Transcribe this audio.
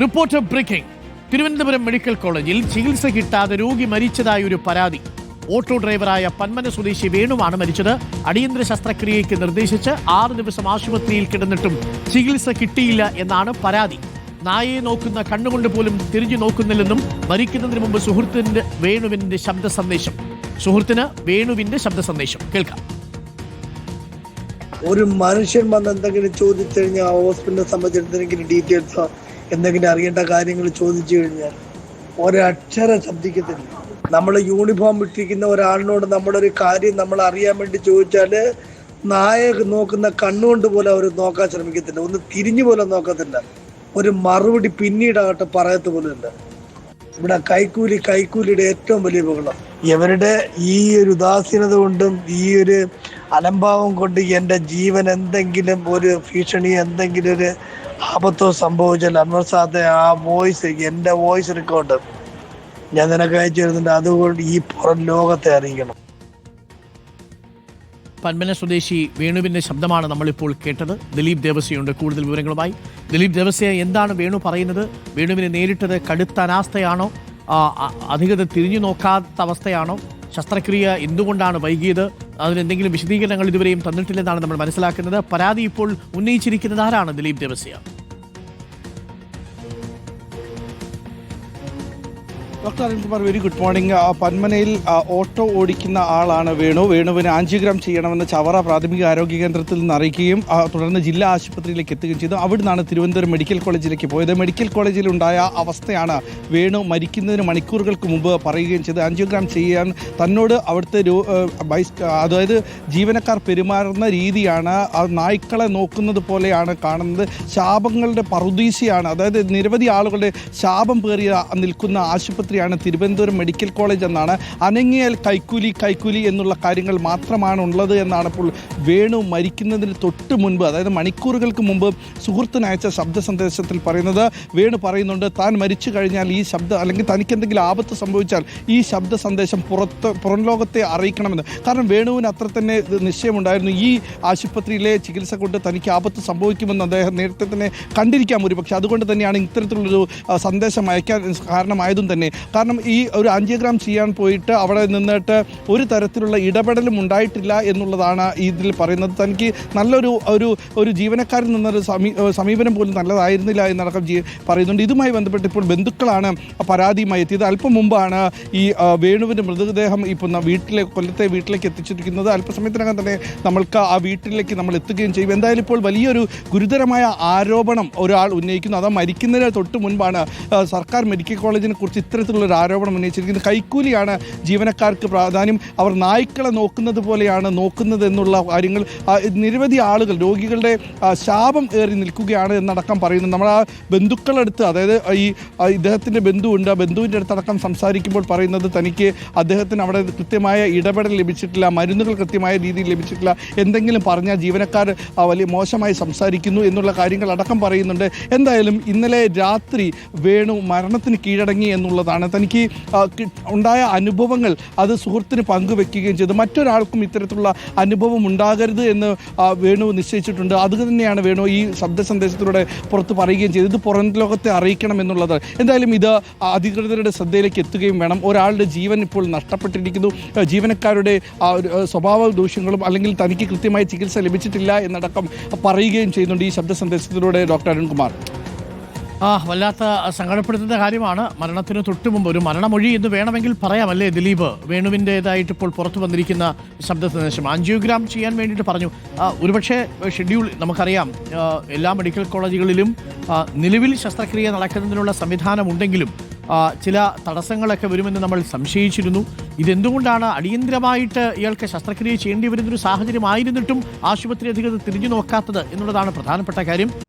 Reporter breaking. Thiruvananthapuram medical കോളേജിൽ ചികിത്സ കിട്ടാതെ രോഗി മരിച്ചതായ ഒരു പരാതി. ഓട്ടോ ഡ്രൈവറായ പന്മന സ്വദേശി വേണുവാണ് മരിച്ചത്. അടിയന്തര ശസ്ത്രക്രിയയ്ക്ക് നിർദ്ദേശിച്ച് ആറ് ദിവസം ആശുപത്രിയിൽ കിടന്നിട്ടും ചികിത്സ കിട്ടിയില്ല എന്നാണ് പരാതി. നായയെ നോക്കുന്ന കണ്ണുകൊണ്ട് പോലും തിരിഞ്ഞു നോക്കുന്നില്ലെന്നും മരിക്കുന്നതിന് മുമ്പ് സുഹൃത്തിന്റെ വേണുവിന്റെ ശബ്ദ സന്ദേശം സുഹൃത്തിന് വേണുവിന്റെ ശബ്ദ സന്ദേശം കേൾക്കാം. ഒരു മനുഷ്യൻ വന്ന് എന്തെങ്കിലും ചോദിച്ചു കഴിഞ്ഞാൽ ഹോസ്പിറ്റലിനെ സംബന്ധിച്ച് എന്തെങ്കിലും ഡീറ്റെയിൽസോ എന്തെങ്കിലും അറിയേണ്ട കാര്യങ്ങൾ ചോദിച്ചു കഴിഞ്ഞാൽ ഒരക്ഷരം ശബ്ദിക്കത്തില്ല നമ്മൾ യൂണിഫോം ഇട്ടിരിക്കുന്ന ഒരാളിനോട് ഒരു കാര്യം നമ്മൾ അറിയാൻ വേണ്ടി ചോദിച്ചാൽ നായ നോക്കുന്ന കണ്ണുകൊണ്ട് പോലും അവർ നോക്കാൻ ശ്രമിക്കത്തില്ല. ഒന്ന് തിരിഞ്ഞു പോലും നോക്കത്തില്ല. ഒരു മറുപടി പിന്നീടാകട്ടെ പറയത്ത് പോലും ഇല്ല. ഇവിടെ കൈക്കൂലി കൈക്കൂലിയുടെ ഏറ്റവും വലിയ ബഹളം. ഇവരുടെ ഈ ഒരു ഉദാസീനത കൊണ്ടും ഈ ഒരു അലംഭാവം കൊണ്ട് എന്റെ ജീവൻ എന്തെങ്കിലും ഒരു ഭീഷണി എന്തെങ്കിലും ഒരു ആപത്തോ സംഭവിച്ചാൽ അൻവർ സാദെ ആ വോയിസ് എന്റെ വോയിസ് റെക്കോർഡ് ഞാൻ നിനക്ക് അയച്ചു തരുന്നുണ്ട്. അതുകൊണ്ട് ഈ പുറം ലോകത്തെ അറിയിക്കണം. പന്മന സ്വദേശി വേണുവിന്റെ ശബ്ദമാണ് നമ്മളിപ്പോൾ കേട്ടത്. ദിലീപ് ദേവസ്യയുണ്ട്. കൂടുതൽ വിവരങ്ങളുമായി. ദിലീപ് ദേവസ്യ എന്താണ് വേണു പറയുന്നത്? വേണുവിനെ നേരിട്ടത് കടുത്ത അനാസ്ഥയാണോ അധികത തിരിഞ്ഞു നോക്കാത്ത അവസ്ഥയാണോ? ശസ്ത്രക്രിയ എന്തുകൊണ്ടാണ് വൈകിയത്? അതിനെന്തെങ്കിലും വിശദീകരണങ്ങൾ ഇതുവരെയും തന്നിട്ടില്ലെന്നാണ് നമ്മൾ മനസ്സിലാക്കുന്നത്. പരാതി ഇപ്പോൾ ഉന്നയിച്ചിരിക്കുന്നത് ആരാണ്? Dileep Devasya. Doctor Arunkumar very good morning പന്മനയിൽ auto ഓടിക്കുന്ന ആളാണ് വേണു. വേണുവിന് ആഞ്ചിഗ്രാം ചെയ്യണമെന്ന് ചവറ പ്രാഥമിക ആരോഗ്യ കേന്ദ്രത്തിൽ നിന്ന് അറിയിക്കുകയും തുടർന്ന് ജില്ലാ ആശുപത്രിയിലേക്ക് എത്തുകയും ചെയ്തു. അവിടെ നിന്നാണ് തിരുവനന്തപുരം മെഡിക്കൽ കോളേജിലേക്ക് പോയത്. മെഡിക്കൽ കോളേജിൽ ഉണ്ടായ അവസ്ഥയാണ് വേണു മരിക്കുന്നതിന് മണിക്കൂറുകൾക്ക് മുമ്പ് പറയുകയും ചെയ്ത് ആഞ്ചിയോഗ്രാം ചെയ്യാൻ തന്നോട് അവിടുത്തെ അതായത് ജീവനക്കാർ പെരുമാറുന്ന രീതിയാണ് നായ്ക്കളെ നോക്കുന്നത് പോലെയാണ് കാണുന്നത്. ശാപങ്ങളുടെ പറുദീശയാണ് അതായത് നിരവധി ആളുകളുടെ ശാപം പേറിയ നിൽക്കുന്ന ആശുപത്രിയാണ് തിരുവനന്തപുരം മെഡിക്കൽ കോളേജ് എന്നാണ് അനങ്ങിയാൽ കൈക്കൂലി കൈക്കൂലി എന്നുള്ള കാര്യങ്ങൾ മാത്രമാണ് ഉള്ളത് എന്നാണ് ഇപ്പോൾ വേണു മരിക്കുന്നതിന് തൊട്ട് മുൻപ് അതായത് മണിക്കൂറുകൾക്ക് മുമ്പ് സുഹൃത്തിനയച്ച ശബ്ദ സന്ദേശത്തിൽ പറയുന്നത്. വേണു പറയുന്നുണ്ട് താൻ മരിച്ചു കഴിഞ്ഞാൽ ഈ ശബ്ദ അല്ലെങ്കിൽ തനിക്ക് എന്തെങ്കിലും ആപത്ത് സംഭവിച്ചാൽ ഈ ശബ്ദ സന്ദേശം പുറത്ത് പുറം ലോകത്തെ അറിയിക്കണമെന്ന്. കാരണം വേണുവിന് അത്ര തന്നെ നിശ്ചയമുണ്ടായിരുന്നു. ഈ ആശുപത്രിയിലെ ചികിത്സ കൊണ്ട് തനിക്ക് ആപത്ത് സംഭവിക്കുമെന്ന് അദ്ദേഹം നേരത്തെ തന്നെ കണ്ടിരിക്കാം ഒരു പക്ഷേ അതുകൊണ്ട് തന്നെയാണ് ഇത്തരത്തിലുള്ളൊരു സന്ദേശം അയക്കാൻ കാരണമായതും തന്നെ. കാരണം ഈ ഒരു ആൻജിയോഗ്രാം ചെയ്യാൻ പോയിട്ട് അവിടെ നിന്നിട്ട് ഒരു തരത്തിലുള്ള ഇടപെടലും ഉണ്ടായിട്ടില്ല എന്നുള്ളതാണ് ഇതിൽ പറയുന്നത്. തനിക്ക് നല്ലൊരു ഒരു ഒരു ജീവനക്കാരിൽ നിന്നൊരു സമീ സമീപനം പോലും നല്ലതായിരുന്നില്ല എന്നടക്കം ജീ പറയുന്നുണ്ട്. ഇതുമായി ബന്ധപ്പെട്ട് ഇപ്പോൾ ബന്ധുക്കളാണ് പരാതിയുമായി എത്തിയത്. അല്പം മുമ്പാണ് ഈ വേണുവിന്റെ മൃതദേഹം ഇപ്പോൾ ന- വീട്ടിലെ കൊല്ലത്തെ വീട്ടിലേക്ക് എത്തിച്ചിരിക്കുന്നത്. അല്പസമയത്തിനകം തന്നെ നമ്മൾക്ക് ആ വീട്ടിലേക്ക് നമ്മൾ എത്തുകയും ചെയ്യും. എന്തായാലും ഇപ്പോൾ വലിയൊരു ഗുരുതരമായ ആരോപണം ഒരാൾ ഉന്നയിക്കുന്നു. അത് മരിക്കുന്നതിന് തൊട്ട് മുൻപാണ് സർക്കാർ മെഡിക്കൽ കോളേജിനെ കുറിച്ച് ഇത്തരത്തിലുള്ള ഒരു ആരോപണം ഉന്നയിച്ചിരിക്കുന്നത് കൈക്കൂലിയാണ് ജീവനക്കാർക്ക് പ്രാധാന്യം. അവർ നായ്ക്കളെ നോക്കുന്നത് പോലെയാണ് നോക്കുന്നത് എന്നുള്ള കാര്യങ്ങൾ നിരവധി ആളുകൾ രോഗികളുടെ ശാപം ഏറി നിൽക്കുകയാണ് എന്നടക്കം പറയുന്നു. നമ്മൾ ആ ബന്ധുക്കളടുത്ത് അതായത് ഈ ഇദ്ദേഹത്തിന്റെ ബന്ധുവുണ്ട്. ആ ബന്ധുവിന്റെ അടുത്തടക്കം സംസാരിക്കുമ്പോൾ പറയുന്നത് തനിക്ക് അദ്ദേഹത്തിന് അവിടെ കൃത്യമായ ഇടപെടൽ ലഭിച്ചിട്ടില്ല മരുന്നുകൾ കൃത്യമായ രീതിയിൽ ലഭിച്ചിട്ടില്ല എന്തെങ്കിലും പറഞ്ഞാൽ ജീവനക്കാർ വലിയ മോശമായി സംസാരിക്കുന്നു എന്നുള്ള കാര്യങ്ങൾ അടക്കം പറയുന്നുണ്ട്. എന്തായാലും ഇന്നലെ രാത്രി വേണു മരണത്തിന് കീഴടങ്ങി എന്നുള്ളതാണ് തനിക്ക് ഉണ്ടായ അനുഭവങ്ങൾ അത് സുഹൃത്തിന് പങ്കുവെക്കുകയും ചെയ്തു. മറ്റൊരാൾക്കും ഇത്തരത്തിലുള്ള അനുഭവം ഉണ്ടാകരുത് എന്ന് വേണു നിശ്ചയിച്ചിട്ടുണ്ട്. അത് തന്നെയാണ് വേണു ഈ ശബ്ദ സന്ദേശത്തിലൂടെ പുറത്ത് പറയുകയും ചെയ്തത്. ഇത് പുറം ലോകത്തെ അറിയിക്കണം എന്നുള്ളത്. എന്തായാലും ഇത് അധികൃതരുടെ ശ്രദ്ധയിലേക്ക് എത്തുകയും വേണം. ഒരാളുടെ ജീവൻ ഇപ്പോൾ നഷ്ടപ്പെട്ടിരിക്കുന്നു. ജീവനക്കാരുടെ സ്വഭാവ ദൂഷ്യങ്ങളും അല്ലെങ്കിൽ തനിക്ക് കൃത്യമായ ചികിത്സ ലഭിച്ചിട്ടില്ല എന്നടക്കം പറയുകയും ചെയ്യുന്നുണ്ട് ഈ ശബ്ദ സന്ദേശത്തിലൂടെ ഡോക്ടർ അരുൺകുമാർ. ആ വല്ലാത്ത സങ്കടപ്പെടുത്തുന്ന കാര്യമാണ്. മരണത്തിന് തൊട്ടു മുമ്പ് ഒരു മരണമൊഴി എന്ന് വേണമെങ്കിൽ പറയാമല്ലേ ദിലീപ്? വേണുവിന്റെതായിട്ട് ഇപ്പോൾ പുറത്തു വന്നിരിക്കുന്ന ശബ്ദ സന്ദേശം ആൻജിയോഗ്രാം ചെയ്യാൻ വേണ്ടിയിട്ട് പറഞ്ഞു. ഒരുപക്ഷെ ഷെഡ്യൂൾ നമുക്കറിയാം. എല്ലാ മെഡിക്കൽ കോളേജുകളിലും നിലവിൽ ശസ്ത്രക്രിയ നടക്കുന്നതിനുള്ള സംവിധാനമുണ്ടെങ്കിലും ചില തടസ്സങ്ങളൊക്കെ വരുമെന്ന് നമ്മൾ സംശയിച്ചിരുന്നു. ഇതെന്തുകൊണ്ടാണ് അടിയന്തരമായിട്ട് ഇയാൾക്ക് ശസ്ത്രക്രിയ ചെയ്യേണ്ടി വരുന്നൊരു സാഹചര്യമായിരുന്നിട്ടും ആശുപത്രി അധികൃതർ തിരിഞ്ഞു നോക്കാത്തത് എന്നുള്ളതാണ് പ്രധാനപ്പെട്ട കാര്യം.